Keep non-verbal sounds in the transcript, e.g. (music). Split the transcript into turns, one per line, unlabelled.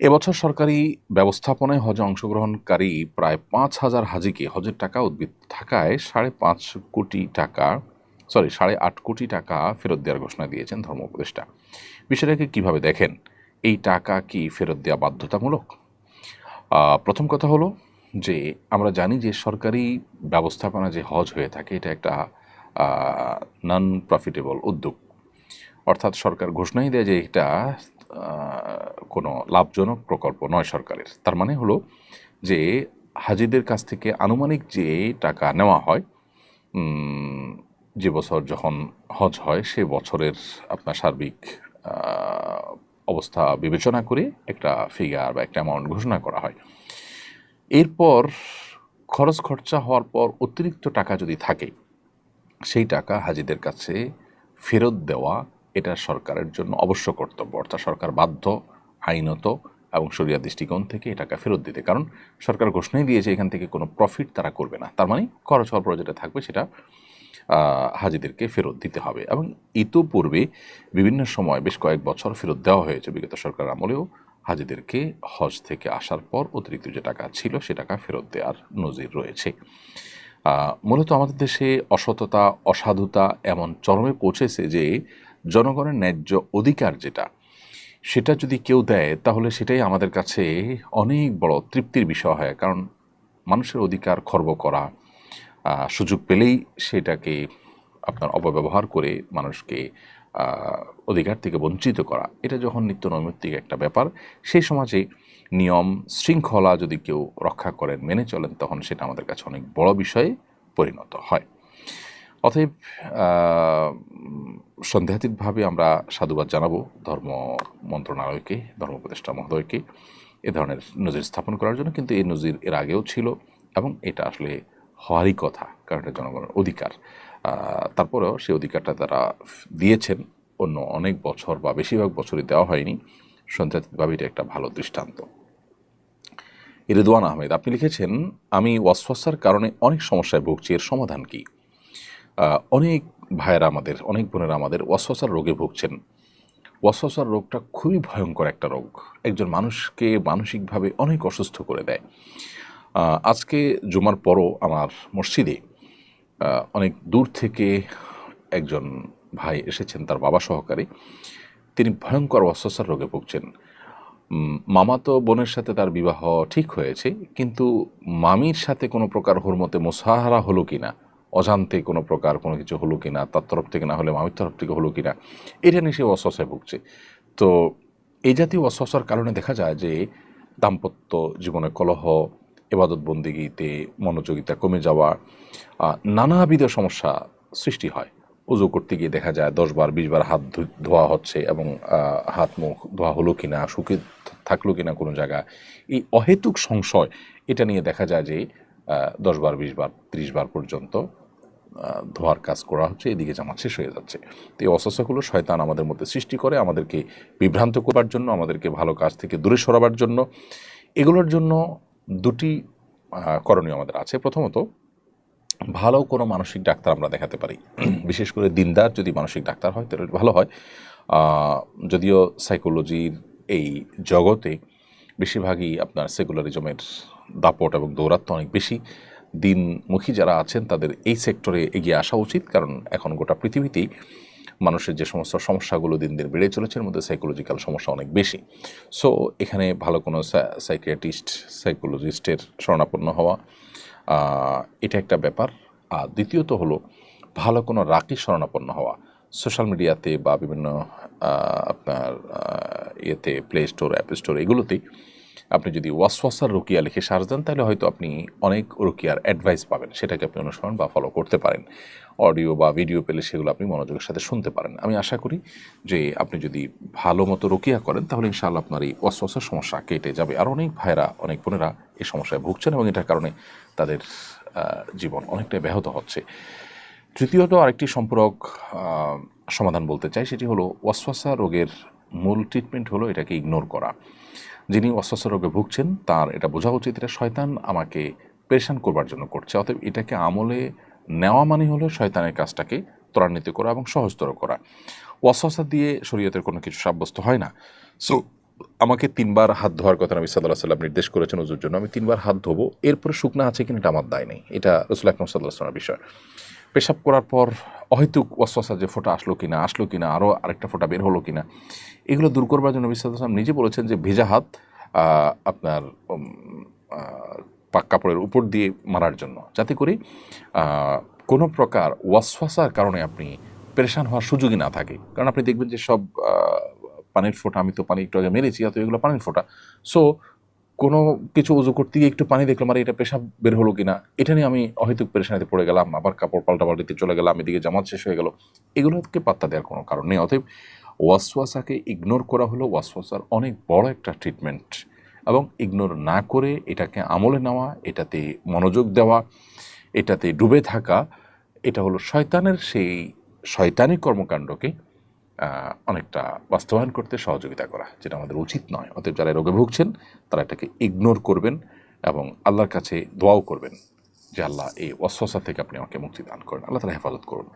এবছর সরকারি ব্যবস্থাপনায় হজে অংশগ্রহণকারী প্রায় পাঁচ হাজার হাজিকে হজের টাকা উদ্বৃত্ত থাকায় সাড়ে পাঁচ কোটি টাকা সরি সাড়ে আট কোটি টাকা ফেরত দেওয়ার ঘোষণা দিয়েছেন ধর্ম উপদেষ্টা। বিষয়টাকে কীভাবে দেখেন? এই টাকা কি ফেরত দেওয়া বাধ্যতামূলক? প্রথম কথা হলো যে, আমরা জানি যে সরকারি ব্যবস্থাপনা যে হজ হয়ে থাকে, এটা একটা নন প্রফিটেবল উদ্যোগ। অর্থাৎ সরকার ঘোষণাই দেয় যে এটা কোনো লাভজনক প্রকল্প নয় সরকারের। তার মানে হলো যে হাজিদের কাছ থেকে আনুমানিক যে টাকা নেওয়া হয় যে বছর যখন হজ হয়, সে বছরের আপনার সার্বিক অবস্থা বিবেচনা করে একটা ফিগার বা একটা অ্যামাউন্ট ঘোষণা করা হয়। এরপর খরচ খরচা হওয়ার পর অতিরিক্ত টাকা যদি থাকে, সেই টাকা হাজিদের কাছে ফেরত দেওয়া এটা সরকারের জন্য অবশ্য কর্তব্য, অর্থাৎ সরকার বাধ্য, আইনত এবং সরিয়া দৃষ্টিকোণ থেকে এই টাকা ফেরত দিতে। কারণ সরকার ঘোষণাই দিয়েছে এখান থেকে কোনো প্রফিট তারা করবে না। তার মানে খরচ হওয়ার পর যেটা থাকবে সেটা হাজিদেরকে ফেরত দিতে হবে। এবং ইতোপূর্বে বিভিন্ন সময় বেশ কয়েক বছর ফেরত দেওয়া হয়েছে বিগত সরকার আমলেও হাজিদেরকে হজ থেকে আসার পর অতিরিক্ত যে টাকা ছিল সে টাকা ফেরত দেওয়ার নজির রয়েছে। মূলত আমাদের দেশে অসততা, অসাধুতা এমন চরমে পৌঁছেছে যে জনগণের ন্যায্য অধিকার যেটা, সেটা যদি কেউ দেয়, তাহলে সেটাই আমাদের কাছে অনেক বড় তৃপ্তির বিষয় হয়। কারণ মানুষের অধিকার খর্ব করা সুযোগ পেলেই সেটাকে আপনার অপব্যবহার করে মানুষকে অধিকার থেকে বঞ্চিত করা। এটা যখন নিত্য নৈমিত্তিক একটা ব্যাপার, সেই সমাজে নিয়ম শৃঙ্খলা যদি কেউ রক্ষা করেন, মেনে চলেন, তখন সেটা আমাদের কাছে অনেক বড় বিষয়ে পরিণত হয়। অতএব সন্দেহাতীতভাবে আমরা সাধুবাদ জানাব ধর্ম মন্ত্রণালয়কে, ধর্ম উপদেষ্টা মহোদয়কে, এ ধরনের নজির স্থাপন করার জন্য, কিন্তু এই নজির এর আগেও ছিল এবং এটা আসলে হওয়ারই কথা, কারণ এটা জনগণের অধিকার। তারপরেও সেই অধিকারটা তারা দিয়েছেন। অন্য অনেক বছর বা বেশিরভাগ বছরই দেওয়া হয়নি। সন্দেহাতীতভাবে এটা একটা ভালো দৃষ্টান্ত। রিদওয়ান আহমেদ, আপনি লিখেছেন, আমি ওয়াসওয়াসার কারণে অনেক সমস্যায় ভুগছি, এর সমাধান কি? অনেক ভাইয়েরা আমাদের অনেক বোনেরা আমাদের ওয়াসওয়াসার রোগে ভুগছেন। ওয়াসওয়াসার রোগটা খুবই ভয়ঙ্কর একটা রোগ। একজন মানুষকে মানসিকভাবে অনেক অসুস্থ করে দেয়। আজকে জুমার পরও আমার মসজিদে অনেক দূর থেকে একজন ভাই এসেছেন তার বাবা সহকারে। তিনি ভয়ঙ্কর ওয়াসওয়াসার রোগে ভুগছেন। উম, মামাতো বোনের সাথে তার বিবাহ ঠিক হয়েছে কিন্তু মামির সাথে কোনো প্রকার হরমতে মোসাহারা হলো কিনা অজান্তে কোনো প্রকার কোনো কিছু হলো কিনা তার তরফ থেকে না হলে মামির তরফ থেকে হলো কিনা এটা নিয়ে সে অস্বস্থায় ভুগছে। তো এই জাতীয় অস্বস্থার কারণে দেখা যায় যে দাম্পত্য জীবনে কলহ এবাদত বন্দিগিতে মনোযোগিতা কমে যাওয়া নানাবিধ সমস্যা সৃষ্টি হয়। উজু করতে গিয়ে দেখা যায় দশ বার বিশ বার হাত ধোয়া হচ্ছে এবং হাত মুখ ধোয়া হলো কিনা শুকে থাকল কি না কোনো জায়গা এই অহেতুক সংশয় এটা নিয়ে দেখা যায় যে আহ, দশ বার বিশ বার ত্রিশ বার পর্যন্ত ধোয়ার কাজ করা হচ্ছে, এদিকে জামাত শেষ হয়ে যাচ্ছে। তো এই অস্বস্থাগুলো শয়তান আমাদের মধ্যে সৃষ্টি করে, আমাদেরকে বিভ্রান্ত করবার জন্য, আমাদেরকে ভালো কাজ থেকে দূরে সরাবার জন্য। এগুলোর জন্য দুটি করণীয় আমাদের আছে। প্রথমত, ভালো কোনো মানসিক ডাক্তার আমরা দেখাতে পারি। (clears throat) বিশেষ করে দিনদার যদি মানসিক ডাক্তার হয়, তাহলে ভালো হয়। যদিও সাইকোলজির এই জগতে বেশিরভাগই আপনার সেকুলারিজমের দাপট এবং দৌরাত্ম অনেক বেশি। দিনমুখী যারা আছেন, তাদের এই সেক্টরে এগিয়ে আসা উচিত। কারণ এখন গোটা পৃথিবীতেই মানুষের যে সমস্ত সমস্যাগুলো দিন দিন বেড়ে চলেছে, এর মধ্যে সাইকোলজিক্যাল সমস্যা অনেক বেশি। সো এখানে ভালো কোনো সাইকিয়াট্রিস্ট সাইকোলজিস্টের শরণাপন্ন হওয়া এটা একটা ব্যাপার। আর দ্বিতীয়ত হলো, ভালো কোনো রাকি শরণাপন্ন হওয়া। সোশ্যাল মিডিয়াতে বা বিভিন্ন আপনার ইয়েতে, প্লে স্টোর, অ্যাপ স্টোর এগুলোতেই আপনি যদি ওয়াসওয়াসার রুকিয়া লিখে সার্চ দেন, তাহলে হয়তো আপনি অনেক রুকিয়ার অ্যাডভাইস পাবেন। সেটাকে আপনি অনুসরণ বা ফলো করতে পারেন। অডিও বা ভিডিও পেলে সেগুলো আপনি মনোযোগের সাথে শুনতে পারেন। আমি আশা করি যে আপনি যদি ভালো মতো রুকিয়া করেন, তাহলে ইনশাআল্লাহ আপনার এই ওয়াসওয়াসার সমস্যা কেটে যাবে। আর অনেক ভাইরা অনেক বোনেরা এই সমস্যায় ভুগছেন এবং এটার কারণে তাদের জীবন অনেকটাই ব্যাহত হচ্ছে। তৃতীয়ত আরেকটি সম্পূরক সমাধান বলতে চাই, সেটি হলো ওয়াসওয়াসা রোগের মূল ট্রিটমেন্ট হলো এটাকে ইগনোর করা। যিনি ওয়াসওয়াসা রোগে ভুগছেন, তার এটা বোঝা উচিত, এটা শয়তান আমাকে পেরেশান করবার জন্য করছে। অতএব এটাকে আমলে নেওয়া মানে হলো শয়তানের কাজটাকে ত্বরান্বিত করা এবং সহজতর করা। ওয়াসওয়াসা দিয়ে শরীয়তের কোনো কিছু সাব্যস্ত হয় না। সো আমাকে তিনবার হাত ধোয়ার কথা নবী সাল্লাহ সাল্লাম নির্দেশ করেছেন ওজুর জন্য। আমি তিনবার হাত ধোবো, এরপরে শুকনা আছে কিনা এটা আমার দায় নেই। এটা রসুল আকরম সাল্লাহ বিষয়। পেশাব করার পর অহেতুক ওয়াসওয়াসা যে ফোঁটা আসলো কিনা আসলো কিনা, আরও আরেকটা ফোঁটা বের হলো কিনা, এগুলো দূর করবার জন্য সাল্লাম নিজে বলেছেন যে ভেজা হাত আপনার পাক কাপড়ের উপর দিয়ে মারার জন্য। যাতে করে কোনো প্রকার ওয়াসওয়াসার কারণে আপনি পেরেশান হওয়ার সুযোগই না থাকে। কারণ আপনি দেখবেন যে সব পানির ফোঁটা, আমি তো পানি একটু আগে মেরেছি অত এগুলো পানির ফোঁটা। সো কোনো কিছু উজু করতে গিয়ে একটু পানি দেখলাম, আর, এটা পেশাব বের হলো কিনা? এটা নিয়ে আমি অহেতুক পেরেশানিতে পড়ে গেলাম, আবার কাপড় পাল্টা পাল্টিতে চলে গেলাম, এদিকে জামাত শেষ হয়ে গেল। এগুলোকে পাত্তা দেওয়ার কোনো কারণ নেই। অতএব ওয়াসওয়াসাকে ইগনোর করা হলো, ওয়াসওয়াসার অনেক বড় একটা ট্রিটমেন্ট এবং ইগনোর না করে এটাকে আমলে নেওয়া, এটাতে মনোযোগ দেওয়া, এটাতে ডুবে থাকা, এটা হলো শয়তানের সেই শয়তানি কর্মকাণ্ডকে অনেকটা বাস্তবায়ন করতে সহযোগিতা করা, যেটা আমাদের উচিত নয়। অতএব যারা রোগে ভুগছেন, তারা এটাকে ইগনোর করবেন এবং আল্লাহর কাছে দোয়াও করবেন যে, আল্লাহ, এই অস্বসা থেকে আপনি আমাকে মুক্তি দান করেন। আল্লাহ তালা হেফাজত করুন।